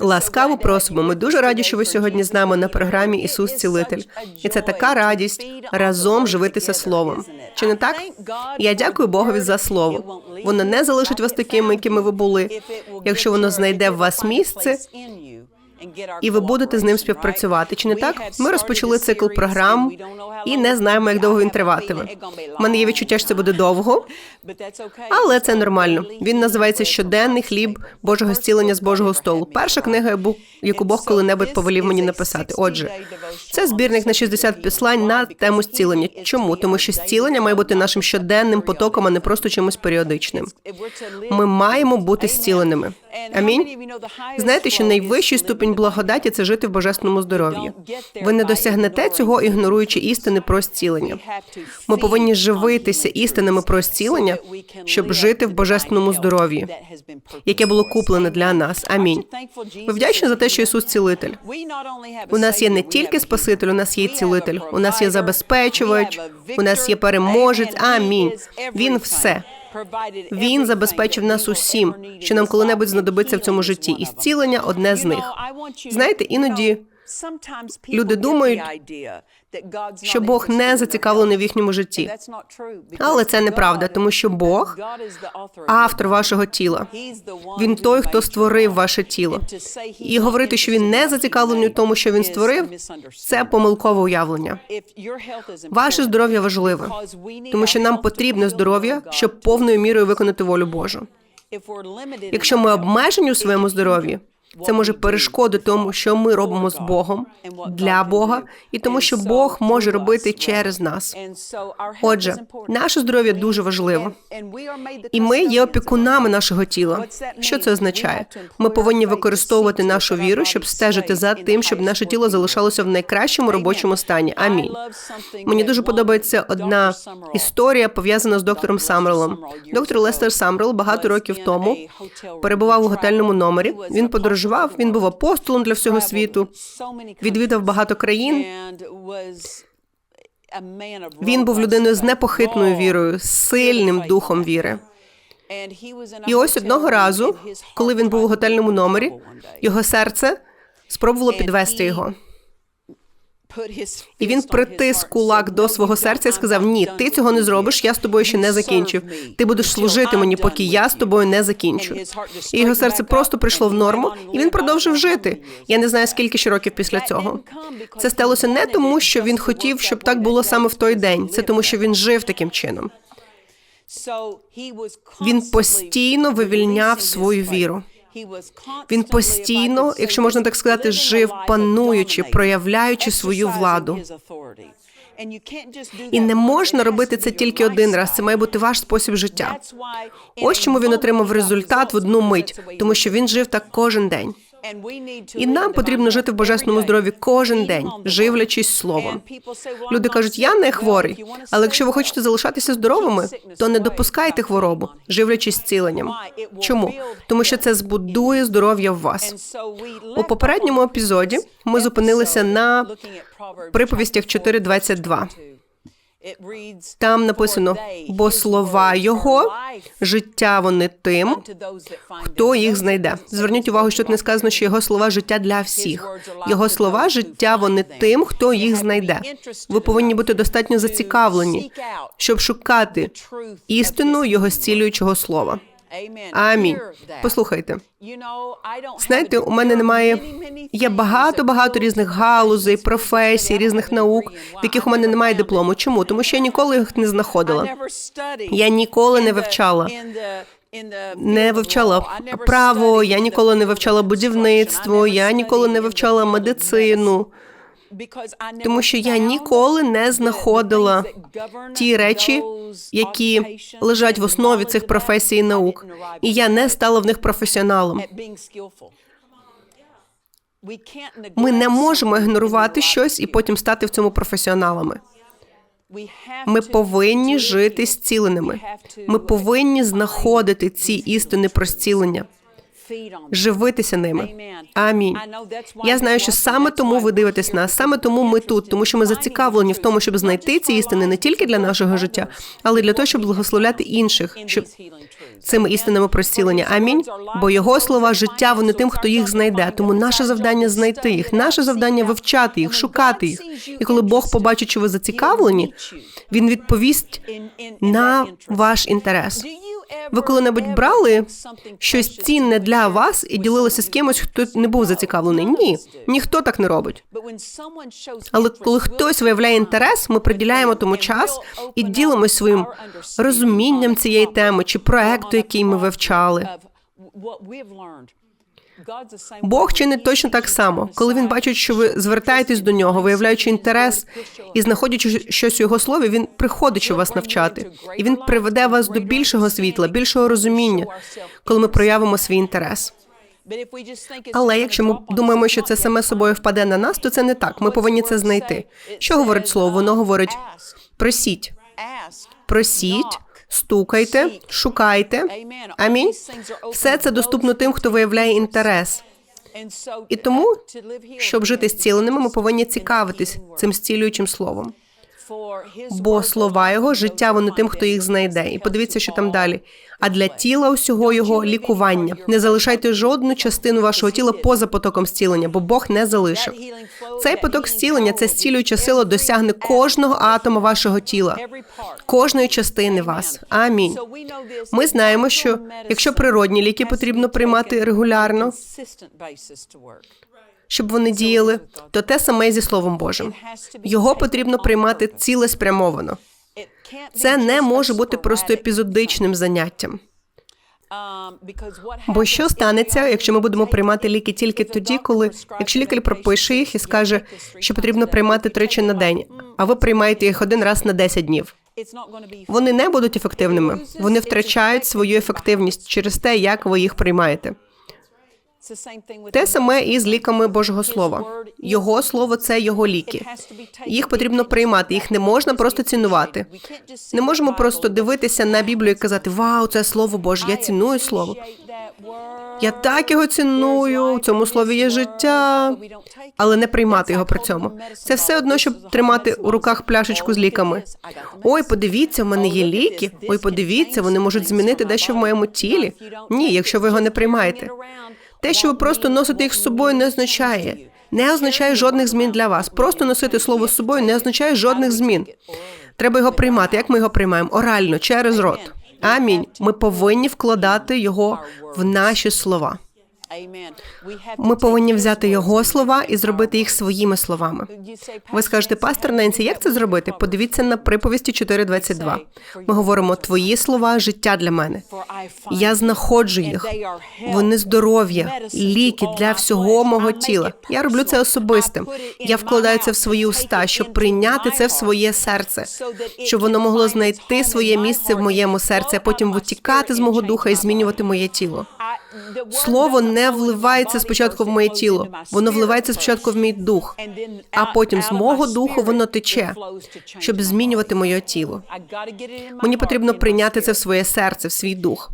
Ласкаво просимо. Ми дуже раді, що ви сьогодні з нами на програмі Ісус Цілитель. І це така радість разом живитися словом. Чи не так? Я дякую Богові за слово. Воно не залишить вас такими, якими ви були. Якщо воно знайде в вас місце, і ви будете з ним співпрацювати. Чи не так? Ми розпочали цикл програм і не знаємо, як довго він триватиме. У мене є відчуття, що це буде довго, але це нормально. Він називається Щоденний хліб Божого зцілення з Божого столу. Перша книга, яку Бог коли-небудь повелів мені написати. Отже, це збірник на 60 післань на тему зцілення. Чому? Тому що зцілення має бути нашим щоденним потоком, а не просто чимось періодичним. Ми маємо бути зціленими. Амінь. Знаєте, що найвищий ступінь благодаті це жити в божественному здоров'ї. Ви не досягнете цього, ігноруючи істини про зцілення. Ми повинні живитися істинами про зцілення, щоб жити в божественному здоров'ї, яке було куплене для нас. Амінь. Ви вдячні за те, що Ісус цілитель. У нас є не тільки Спаситель, у нас є і цілитель. У нас є забезпечувач, у нас є переможець. Амінь. Він все. Він забезпечив нас усім, що нам коли-небудь знадобиться в цьому житті, і зцілення одне з них. Знаєте, іноді люди думають, що Бог не зацікавлений в їхньому житті. Але це неправда, тому що Бог автор вашого тіла. Він той, хто створив ваше тіло. І говорити, що він не зацікавлений в тому, що він створив, це помилкове уявлення. Ваше здоров'я важливе, тому що нам потрібне здоров'я, щоб повною мірою виконати волю Божу. Якщо ми обмежені у своєму здоров'ї, це може перешкодити тому, що ми робимо з Богом для Бога, і тому, що Бог може робити через нас. Отже, наше здоров'я дуже важливо. І ми є опікунами нашого тіла. Що це означає? Ми повинні використовувати нашу віру, щоб стежити за тим, щоб наше тіло залишалося в найкращому робочому стані. Амінь. Мені дуже подобається одна історія пов'язана з доктором Самрелом. Доктор Лестер Самрел багато років тому перебував у готельному номері. Він подорожував подорожував. Він був апостолом для всього світу. відвідав багато країн. Він був людиною з непохитною вірою, сильним духом віри. І ось одного разу, коли він був у готельному номері, його серце спробувало підвести його. І він притис кулак до свого серця і сказав: Ні, ти цього не зробиш. Я з тобою ще не закінчив. Ти будеш служити мені, поки я з тобою не закінчу. І його серце просто прийшло в норму, і він продовжив жити. Я не знаю, скільки ще років після цього. Це сталося не тому, що він хотів, щоб так було саме в той день. Це тому, що він жив таким чином. Він постійно вивільняв свою віру. Він постійно, якщо можна так сказати, жив пануючи, проявляючи свою владу. І не можна робити це тільки один раз. Це має бути ваш спосіб життя. Ось чому він отримав результат в одну мить, тому що він жив так кожен день. І нам потрібно жити в божественному здоров'ї кожен день, живлячись словом. Люди кажуть, я не хворий, але якщо ви хочете залишатися здоровими, то не допускайте хворобу, живлячись зціленням. Чому? Тому що це збудує здоров'я в вас. У попередньому епізоді ми зупинилися на приповістях 4.22. Там написано, бо слова його життя вони тим, хто їх знайде. Зверніть увагу, що тут не сказано, що його слова життя для всіх. Його слова життя вони тим, хто їх знайде. Ви повинні бути достатньо зацікавлені, щоб шукати істину його зцілюючого слова. Амінь. Послухайте. Знаєте, у мене немає. Є багато багато різних галузей, професій, різних наук, в яких у мене немає диплому. Чому? Тому що я ніколи їх не знаходила. Я ніколи не вивчала. Не вивчала право, я ніколи не вивчала будівництво, я ніколи не вивчала медицину тому що я ніколи не знаходила ті речі, які лежать в основі цих професій і наук, і я не стала в них професіоналом. Ми не можемо ігнорувати щось і потім стати в цьому професіоналами. Ми повинні жити зціленими. Ми повинні знаходити ці істини про зцілення. Живитися ними. Амінь. Я знаю, що саме тому ви дивитесь нас, саме тому ми тут, тому що ми зацікавлені в тому, щоб знайти ці істини не тільки для нашого життя, але й для того, щоб благословляти інших, щоб цими істинами про зцілення. Амінь. Бо його слова життя вони тим, хто їх знайде. Тому наше завдання знайти їх, наше завдання вивчати їх, шукати їх. І коли Бог побачить, що ви зацікавлені, він відповість на ваш інтерес. Ви коли-небудь брали щось цінне для вас і ділилися з кимось, хто не був зацікавлений? Ні, ніхто так не робить. Але коли хтось виявляє інтерес, ми приділяємо тому час і ділимося своїм розумінням цієї теми чи проекту, який ми вивчали. Бог чинить точно так само, коли він бачить, що ви звертаєтесь до нього, виявляючи інтерес і знаходячи щось у його слові, він приходить, щоб вас навчати, і він приведе вас до більшого світла, більшого розуміння, коли ми проявимо свій інтерес. Але якщо ми думаємо, що це саме собою впаде на нас, то це не так. Ми повинні це знайти. Що говорить слово? Воно говорить просіть, просіть, стукайте, шукайте. Амінь. Все це доступно тим, хто виявляє інтерес. І тому, щоб жити зціленими, ми повинні цікавитись цим зцілюючим словом. Бо слова його життя вони тим, хто їх знайде. І подивіться, що там далі. А для тіла усього його лікування. Не залишайте жодну частину вашого тіла поза потоком зцілення, бо Бог не залишив. Цей поток зцілення, це зцілююча сила досягне кожного атома вашого тіла, кожної частини вас. Амінь. Ми знаємо, що якщо природні ліки потрібно приймати регулярно, щоб вони діяли, то те саме зі Словом Божим. Його потрібно приймати цілеспрямовано. Це не може бути просто епізодичним заняттям. Бо що станеться, якщо ми будемо приймати ліки тільки тоді, коли якщо лікар пропише їх і скаже, що потрібно приймати тричі на день, а ви приймаєте їх один раз на 10 днів. Вони не будуть ефективними. Вони втрачають свою ефективність через те, як ви їх приймаєте. Те саме і з ліками Божого Слова. Його слово це його ліки. Їх потрібно приймати, їх не можна просто цінувати. Не можемо просто дивитися на Біблію і казати Вау, це слово Боже, я ціную слово. Я так його ціную. У цьому слові є життя, але не приймати його при цьому. Це все одно, щоб тримати у руках пляшечку з ліками. Ой, подивіться, в мене є ліки. Ой, подивіться, вони можуть змінити дещо в моєму тілі. Ні, якщо ви його не приймаєте. Те, що ви просто носите їх з собою, не означає. Не означає жодних змін для вас. Просто носити слово з собою не означає жодних змін. Треба його приймати. Як ми його приймаємо? Орально, через рот. Амінь. Ми повинні вкладати його в наші слова. Ми повинні взяти його слова і зробити їх своїми словами. Ви скажете, пастор Ненсі, як це зробити? Подивіться на приповісті 4.22. Ми говоримо твої слова, життя для мене. Я знаходжу їх. Вони здоров'я, ліки для всього мого тіла. Я роблю це особистим. Я вкладаю це в свої уста, щоб прийняти це в своє серце, щоб воно могло знайти своє місце в моєму серці, а потім витікати з мого духа і змінювати моє тіло. Слово не вливається спочатку в моє тіло, воно вливається спочатку в мій дух, а потім з мого духу воно тече, щоб змінювати моє тіло. Мені потрібно прийняти це в своє серце, в свій дух.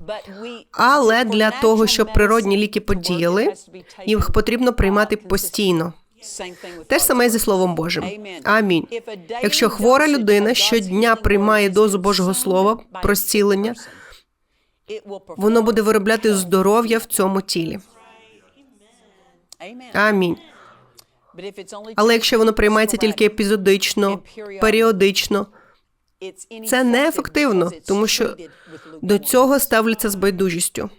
Але для того, щоб природні ліки подіяли, їх потрібно приймати постійно. Те ж саме зі Словом Божим. Амінь. Якщо хвора людина щодня приймає дозу Божого Слова про зцілення, воно буде виробляти здоров'я в цьому тілі. Амінь. Але якщо воно приймається тільки епізодично, періодично, це неефективно, тому що до цього ставляться з байдужістю.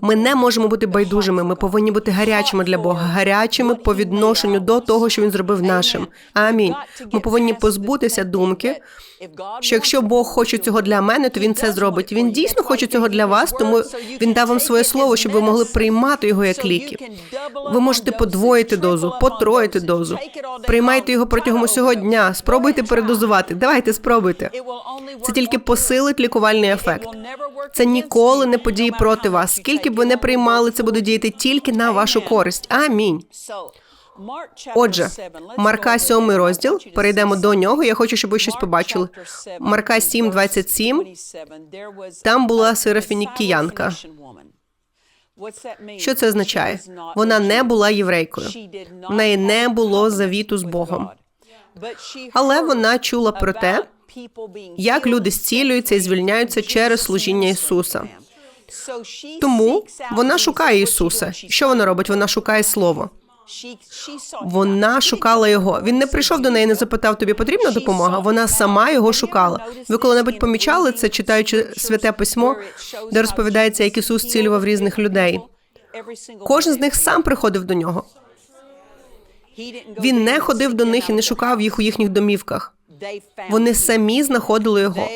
Ми не можемо бути байдужими. Ми повинні бути гарячими для Бога, гарячими по відношенню до того, що він зробив нашим. Амінь. Ми повинні позбутися думки, що якщо Бог хоче цього для мене, то він це зробить. Він дійсно хоче цього для вас, тому він дав вам своє слово, щоб ви могли приймати його як ліки. Ви можете подвоїти дозу, потроїти дозу. Приймайте його протягом усього дня. Спробуйте передозувати. Давайте спробуйте. Це тільки посилить лікувальний ефект. Це ніколи не подіє проти вас. Скільки б ви не приймали, це буде діяти тільки на вашу користь. Амінь. Отже, Марка 7 розділ. Перейдемо до нього. Я хочу, щоб ви щось побачили. Марка 7, 27. Там була серафінікіянка. Що це означає? Вона не була єврейкою. В неї не було завіту з Богом. Але вона чула про те, як люди зцілюються і звільняються через служіння Ісуса. Тому вона шукає Ісуса. Що вона робить? Вона шукає Слово. Вона шукала його. Він не прийшов до неї, не запитав, тобі потрібна допомога. Вона сама його шукала. Ви коли-небудь помічали це, читаючи святе письмо, де розповідається, як Ісус цілював різних людей. Кожен з них сам приходив до нього. Він не ходив до них і не шукав їх у їхніх домівках. Вони самі знаходили його.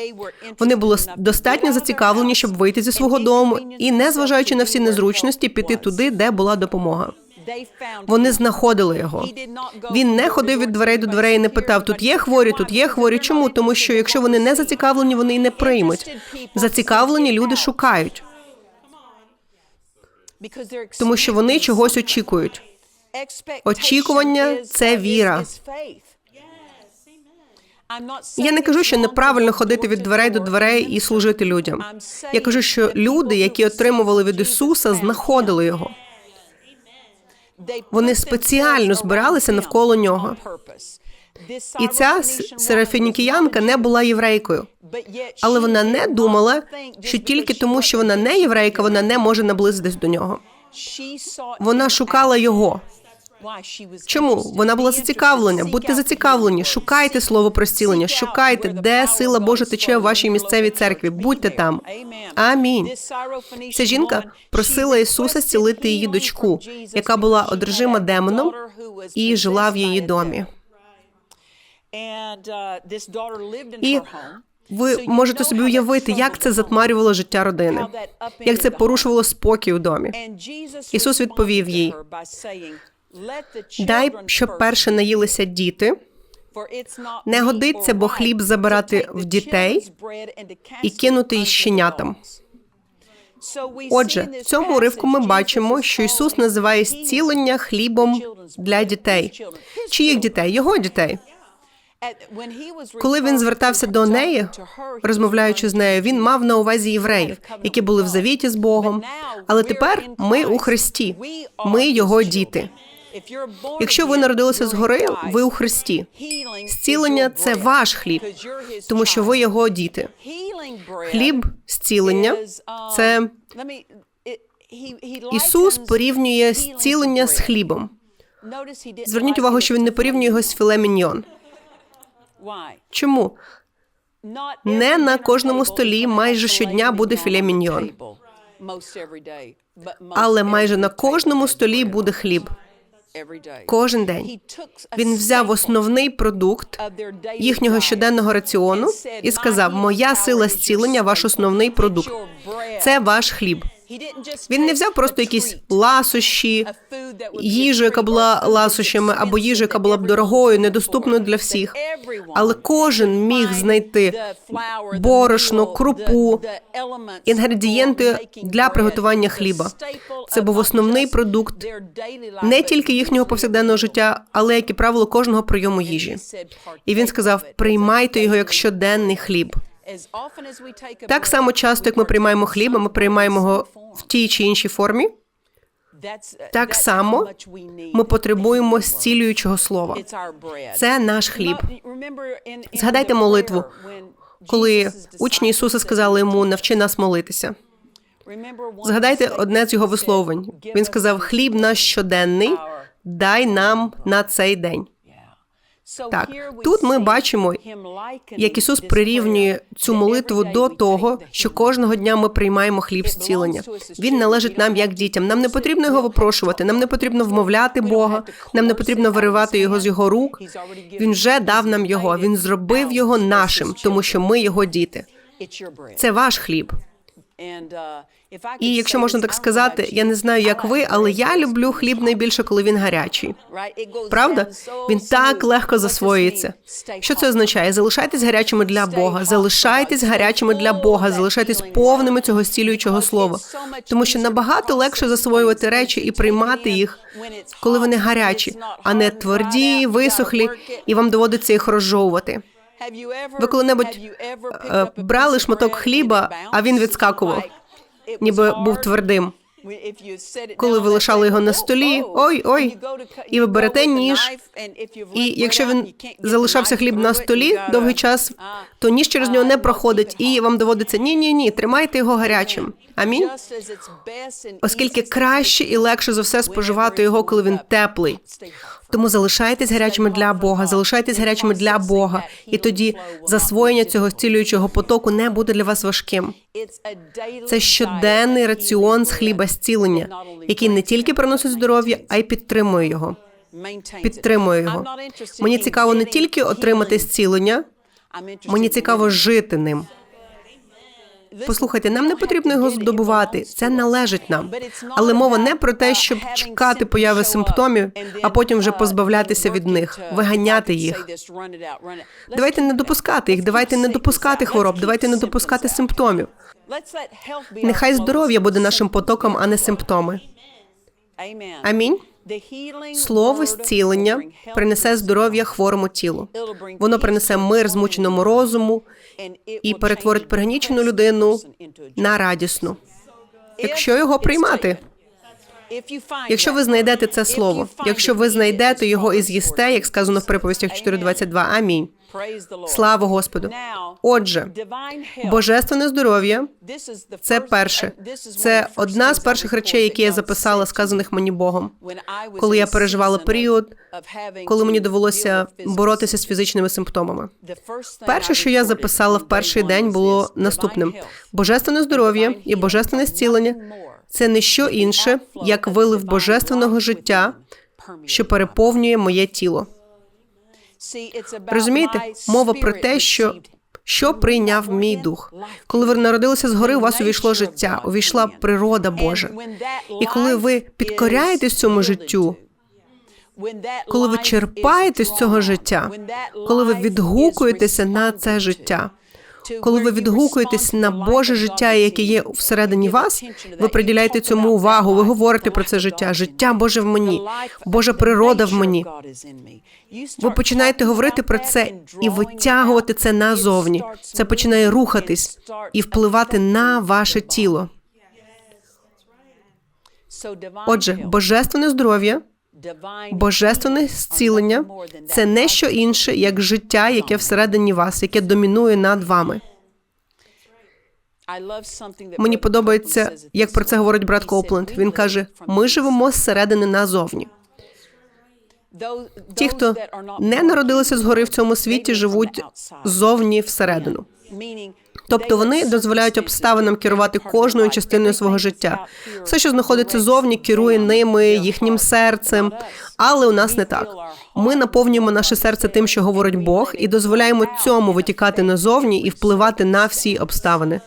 Вони були достатньо зацікавлені, щоб вийти зі свого дому і, незважаючи на всі незручності, піти туди, де була допомога. Вони знаходили його. Він не ходив від дверей до дверей і не питав: тут є хворі, тут є хворі. Чому? Тому що якщо вони не зацікавлені, вони і не приймуть. Зацікавлені люди шукають, тому що вони чогось очікують. Очікування це віра. Я не кажу, що неправильно ходити від дверей до дверей і служити людям. Я кажу, що люди, які отримували від Ісуса, знаходили його. Вони спеціально збиралися навколо нього. І ця серафінікіянка не була єврейкою, але вона не думала, що тільки тому, що вона не єврейка, вона не може наблизитись до нього. Вона шукала його. Чому вона була зацікавлена? Будьте зацікавлені, шукайте слово про зцілення, шукайте, де сила Божа тече у вашій місцевій церкві. Будьте там. Амінь. Ця жінка просила Ісуса зцілити її дочку, яка була одержима демоном і жила в її домі. І Ви можете собі уявити, як це затмарювало життя родини, як це порушувало спокій у домі. Ісус відповів їй: Дай, щоб перше наїлися діти, не годиться, бо хліб забирати в дітей і кинути із щенятам. Отже, в цьому уривку ми бачимо, що Ісус називає зцілення хлібом для дітей. Чиїх дітей? Його дітей. Коли він звертався до неї, Розмовляючи з нею, він мав на увазі євреїв, які були в завіті з Богом. Але тепер ми у Христі, ми його діти. Якщо ви народилися згори, ви у Христі. Зцілення це ваш хліб, тому що ви його діти. Хліб зцілення це Ісус порівнює зцілення з хлібом. Зверніть увагу, що він не порівнює його з філе міньйон. Чому? Не на кожному столі майже щодня буде філе міньйон. Але майже на кожному столі буде хліб. Кожен день він взяв основний продукт їхнього щоденного раціону і сказав: Моя сила зцілення, ваш основний продукт. Це ваш хліб. Він не взяв просто якісь ласощі, їжу, яка була ласощами, або їжу, яка була б дорогою, недоступною для всіх. Але кожен міг знайти борошно, крупу, інгредієнти для приготування хліба. Це був основний продукт не тільки їхнього повсякденного життя, але як і правило кожного прийому їжі. І він сказав: приймайте його як щоденний хліб. Так само часто, як ми приймаємо хліб, а ми приймаємо його в тій чи іншій формі. так само Ми потребуємо зцілюючого слова. Це наш хліб. Згадайте молитву, Коли учні Ісуса сказали йому навчи нас молитися. Згадайте одне з його висловлень. Він сказав: хліб наш щоденний, дай нам на цей день. Так, тут ми бачимо, Як Ісус прирівнює цю молитву до того, що кожного дня ми приймаємо хліб зцілення. Він належить нам як дітям. Нам не потрібно його випрошувати, нам не потрібно вмовляти Бога, нам не потрібно виривати його з його рук. Він вже дав нам його. Він зробив його нашим, тому що ми його діти. Це ваш хліб. І якщо можна так сказати, я не знаю, як ви, але я люблю хліб найбільше, коли він гарячий. Правда? Він так легко засвоюється. Що це означає? Залишайтесь гарячими для Бога, залишайтесь гарячими для Бога, залишайтесь повними цього зцілюючого слова. Тому що набагато легше засвоювати речі і приймати їх, коли вони гарячі, а не тверді, висохлі, і вам доводиться їх розжовувати. Ви коли-небудь Е, Брали шматок хліба, а він відскакував, ніби був твердим. Коли ви лишали його на столі, ой, ой, і ви берете ніж, І якщо він залишався хліб на столі довгий час, то ніж через нього не проходить, і вам доводиться ні, ні, ні, тримайте його гарячим. Амінь. Оскільки краще і легше за все споживати його, коли він теплий. Тому залишайтесь гарячими для Бога, залишайтесь гарячими для Бога, і тоді засвоєння цього зцілюючого потоку не буде для вас важким. Це щоденний раціон з хліба зцілення, який не тільки приносить здоров'я, а й підтримує його. Підтримує його. Мені цікаво не тільки отримати зцілення, мені цікаво жити ним. Послухайте, нам не потрібно його здобувати, це належить нам. Але мова не про те, щоб чекати появи симптомів, а потім вже позбавлятися від них, виганяти їх. Давайте не допускати їх, давайте не допускати хвороб, давайте не допускати симптомів. Нехай здоров'я буде нашим потоком, а не симптоми. Амінь. Слово зцілення принесе здоров'я хворому тілу. Воно принесе мир змученому розуму і перетворить пригнічену людину на радісну. Якщо його приймати, якщо ви знайдете це слово, якщо ви знайдете його і з'їсте, як сказано в приповістях 4.22, амінь. Слава Господу. Отже, божественне здоров'я це перше. Це одна з перших речей, які я записала, сказаних мені Богом. коли я переживала період, коли мені довелося боротися з фізичними симптомами. Перше, що я записала в перший день, було наступним: божественне здоров'я і божественне зцілення це не що інше, як вилив божественного життя, що переповнює моє тіло. Розумієте, мова про те, що що прийняв мій дух. Коли ви народилися згори, у вас увійшло життя, увійшла природа Божа. І коли ви підкоряєтесь цьому життю, коли ви черпаєте з цього життя, коли ви відгукуєтеся на це життя, коли ви відгукуєтесь на Боже життя, яке є всередині вас, ви приділяєте цьому увагу. Ви говорите про це життя. Життя Боже в мені, Божа природа в мені. Ви починаєте говорити про це і витягувати це назовні. Це починає рухатись і впливати на ваше тіло. Отже, божественне здоров'я, божественне зцілення це не що інше, як життя, яке всередині вас, яке домінує над вами. Мені подобається, як про це говорить брат Копленд. Він каже: ми живемо зсередини назовні. Ті, хто не народилися згори в цьому світі, живуть зовні всередину. Тобто вони дозволяють обставинам керувати кожною частиною свого життя. Все, що знаходиться зовні, керує ними, їхнім серцем. Але у нас не так. Ми наповнюємо наше серце тим, що говорить Бог, і дозволяємо цьому витікати назовні і впливати на всі обставини.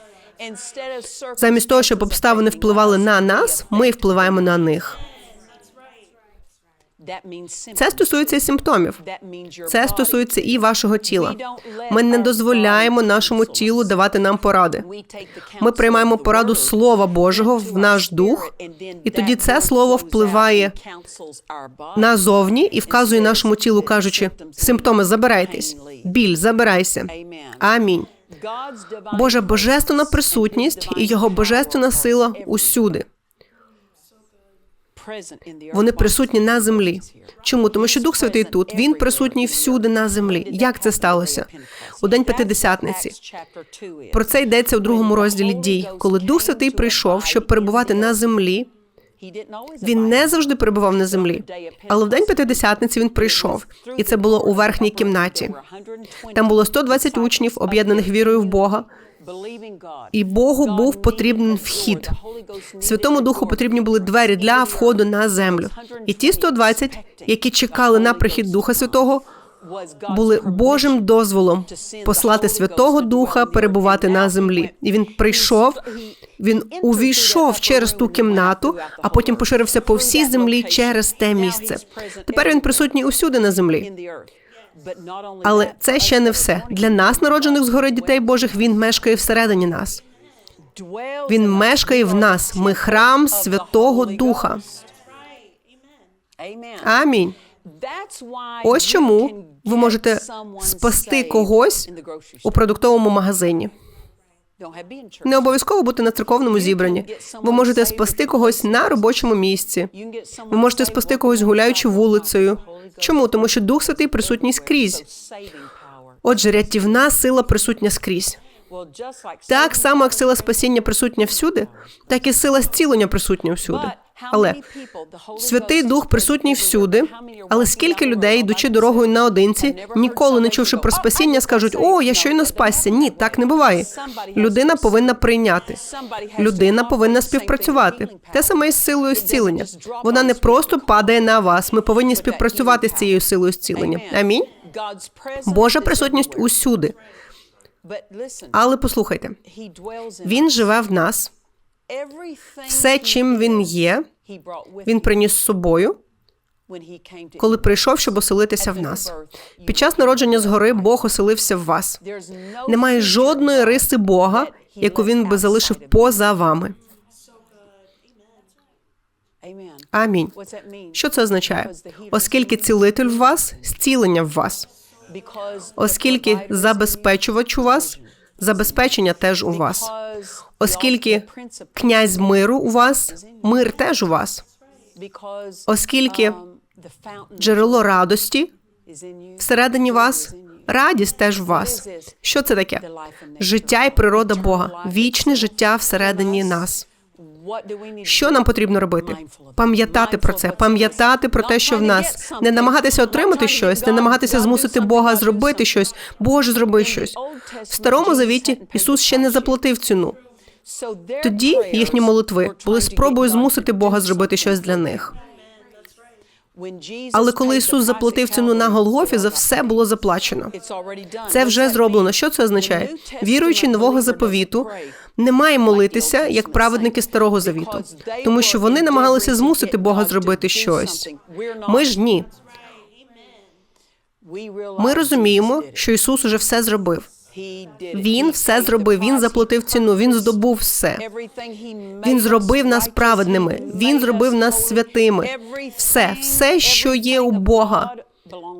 Замість того, щоб обставини впливали на нас, ми впливаємо на них. Це стосується симптомів. Це стосується і вашого тіла. Ми не дозволяємо нашому тілу давати нам поради. Ми приймаємо пораду Слова Божого в наш дух, і тоді це слово впливає назовні і вказує нашому тілу, кажучи, симптоми забирайтесь, біль забирайся. Амінь. Божа божественна присутність і його божественна сила усюди. Вони присутні на землі. Чому? Тому що Дух Святий тут він присутній всюди на землі. Як це сталося? У день п'ятидесятниці. Про це йдеться у другому розділі дій, коли Дух Святий прийшов, щоб перебувати на землі. Він не завжди перебував на землі, але в день п'ятидесятниці він прийшов, і це було у верхній кімнаті. Там було 120 учнів, об'єднаних вірою в Бога. І Богу був потрібен вхід. Святому Духу потрібні були двері для входу на землю. І ті 120, які чекали на прихід Духа Святого, були Божим дозволом послати Святого Духа перебувати на землі. І він прийшов. Він увійшов через ту кімнату, а потім поширився по всій землі через те місце. Тепер він присутній усюди на землі. Але це ще не все. Для нас, народжених згори дітей Божих, він мешкає всередині нас. Він мешкає в нас. Ми храм Святого Духа. Амінь. Ось чому ви можете спасти когось у продуктовому магазині. Не обов'язково бути на церковному зібранні. Ви можете спасти когось на робочому місці. Ви можете спасти когось гуляючи вулицею. Чому? Тому що Дух Святий присутній скрізь. Отже, рятівна сила присутня скрізь. Так само, як сила спасіння присутня всюди, так і сила зцілення присутня всюди. Але Святий Дух присутній всюди. Але скільки людей, йдучи дорогою наодинці, ніколи не чувши про спасіння, скажуть: О, я щойно спасся. Ні, так не буває. Людина повинна прийняти. Людина повинна співпрацювати. Те саме із силою зцілення. Вона не просто падає на вас. Ми повинні співпрацювати з цією силою зцілення. Амінь. Божа присутність усюди. Але послухайте, він живе в нас. Все, чим він є, він приніс з собою, коли прийшов, щоб оселитися в нас. Під час народження згори Бог оселився в вас. Немає жодної риси Бога, яку він би залишив поза вами. Амінь. Що це означає? Оскільки цілитель в вас, зцілення в вас. Оскільки забезпечувач у вас, забезпечення теж у вас. Оскільки князь миру у вас, мир теж у вас. Оскільки джерело радості всередині вас, радість теж в вас. Що це таке? Життя і природа Бога, вічне життя всередині нас. Що нам потрібно робити? Пам'ятати про це, пам'ятати про те, що в нас не намагатися отримати щось, не намагатися змусити Бога зробити щось. Боже, зроби щось. В старому завіті Ісус ще не заплатив ціну. Тоді їхні молитви були спробою змусити Бога зробити щось для них. Але коли Ісус заплатив ціну на Голгофі, за все було заплачено. Це вже зроблено. Що це означає? Віруючи нового заповіту, не має молитися як праведники старого завіту, тому що вони намагалися змусити Бога зробити щось. Ми ж ні. Ми розуміємо, що Ісус уже все зробив. Він все зробив. Він заплатив ціну. Він здобув все. Він зробив нас праведними. Він зробив нас святими. Все, все, що є у Бога,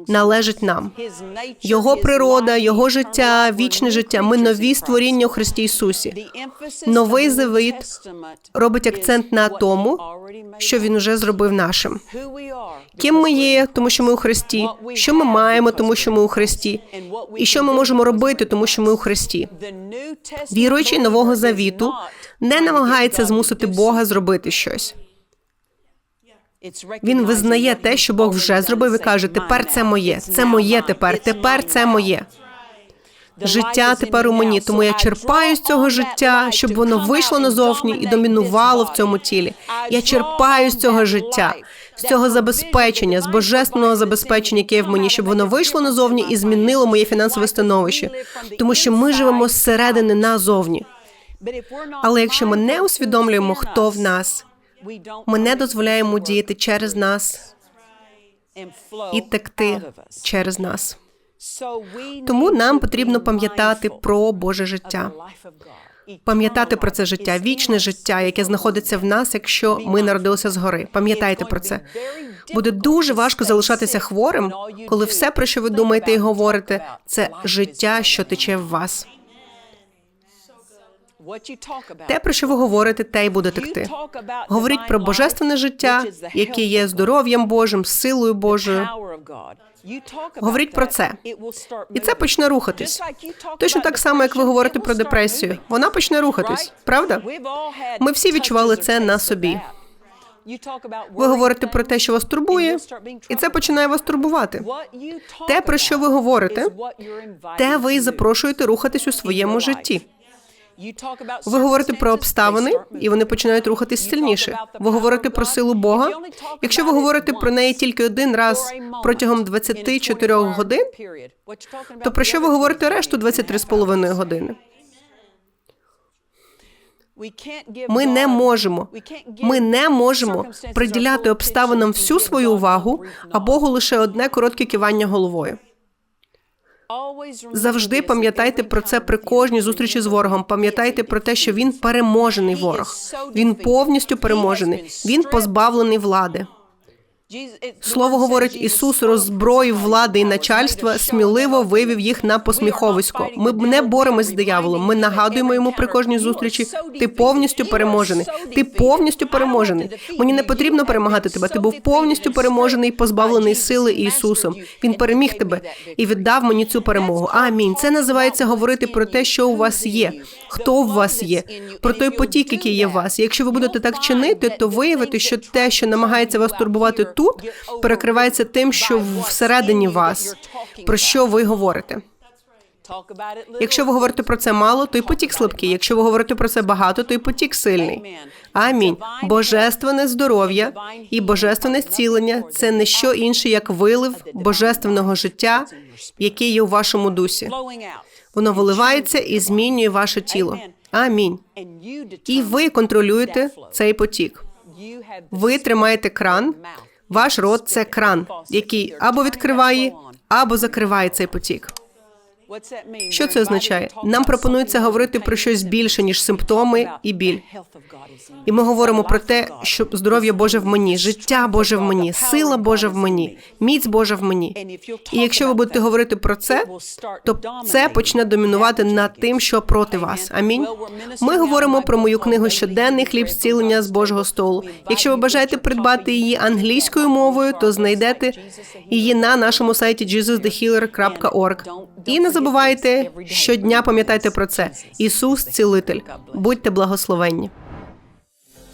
належить нам. Його природа, його життя, вічне життя. Ми нові створіння у Христі Ісусі. Новий завіт робить акцент на тому, що він уже зробив нашим. Ким ми є, тому що ми у Христі, що ми маємо, тому що ми у Христі, і що ми можемо робити, тому що ми у Христі. Віруючий нового завіту не намагається змусити Бога зробити щось. Він визнає те, що Бог вже зробив, і каже: тепер це моє, це моє тепер, тепер це моє. Життя тепер у мені, тому я черпаю з цього життя, щоб воно вийшло назовні і домінувало в цьому тілі. Я черпаю з цього життя, з цього забезпечення, з божественного забезпечення, яке є в мені, щоб воно вийшло назовні і змінило моє фінансове становище, тому що ми живемо зсередини назовні. Але якщо ми не усвідомлюємо, хто в нас, ми не дозволяємо діяти через нас і текти через нас. Тому нам потрібно пам'ятати про Боже життя, пам'ятати про це життя, вічне життя, яке знаходиться в нас, якщо ми народилися згори. Пам'ятайте про це. Буде дуже важко залишатися хворим, коли все, про що ви думаєте і говорите, це життя, що тече в вас. Те, про що ви говорите, те й буде текти. Говоріть про божественне життя, яке є здоров'ям Божим, силою Божою. Говоріть про це. І це почне рухатись. Точно так само, як ви говорите про депресію. Вона почне рухатись, правда? Ми всі відчували це на собі. Ви говорите про те, що вас турбує, і це починає вас турбувати. Те, про що ви говорите, те ви запрошуєте рухатись у своєму житті. Ви говорите про обставини, і вони починають рухатись сильніше. Ви говорите про силу Бога. Якщо ви говорите про неї тільки один раз протягом 24 годин, то про що ви говорите решту 23,5 години? Ми не можемо. Ми не можемо приділяти обставинам всю свою увагу, а Богу лише одне коротке кивання головою. Завжди пам'ятайте про це при кожній зустрічі з ворогом. Пам'ятайте про те, що він переможений ворог. Він повністю переможений. Він позбавлений влади. Слово говорить, Ісус роззброїв влади і начальства, сміливо вивів їх на посміховисько. Ми б не боремось з дияволом. Ми нагадуємо йому при кожній зустрічі. Ти повністю переможений. Ти повністю переможений. Мені не потрібно перемагати тебе. Ти був повністю переможений, позбавлений сили Ісусом. Він переміг тебе і віддав мені цю перемогу. Амінь. Це називається говорити про те, що у вас є, хто в вас є, про той потік, який є в вас. Якщо ви будете так чинити, то виявите, що те, що намагається вас турбувати тут, перекривається тим, що всередині вас, про що ви говорите. Якщо ви говорите про це мало, то й потік слабкий. Якщо ви говорите про це багато, то й потік сильний. Амінь. Божественне здоров'я і божественне зцілення це не що інше, як вилив божественного життя, яке є у вашому дусі. Воно виливається і змінює ваше тіло. Амінь. І ви контролюєте цей потік. Ви тримаєте кран. Ваш рот це кран, який або відкриває, або закриває цей потік. Що це означає? Нам пропонується говорити про щось більше ніж симптоми і біль. І ми говоримо про те, що здоров'я Боже в мені, життя Боже в мені, сила Божа в мені, міць Божа в мені. І якщо ви будете говорити про це, то це почне домінувати над тим, що проти вас. Амінь. Ми говоримо про мою книгу щоденний хліб зцілення з Божого столу. Якщо ви бажаєте придбати її англійською мовою, то знайдете її на нашому сайті jesusthehealer.org. І не забувайте щодня пам'ятайте про це. Ісус цілитель. Будьте благословенні.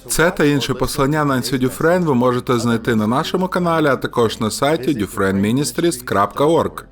Це та інше послання Нансі Дюфрен ви можете знайти на нашому каналі, а також на сайті dufresneministries.org.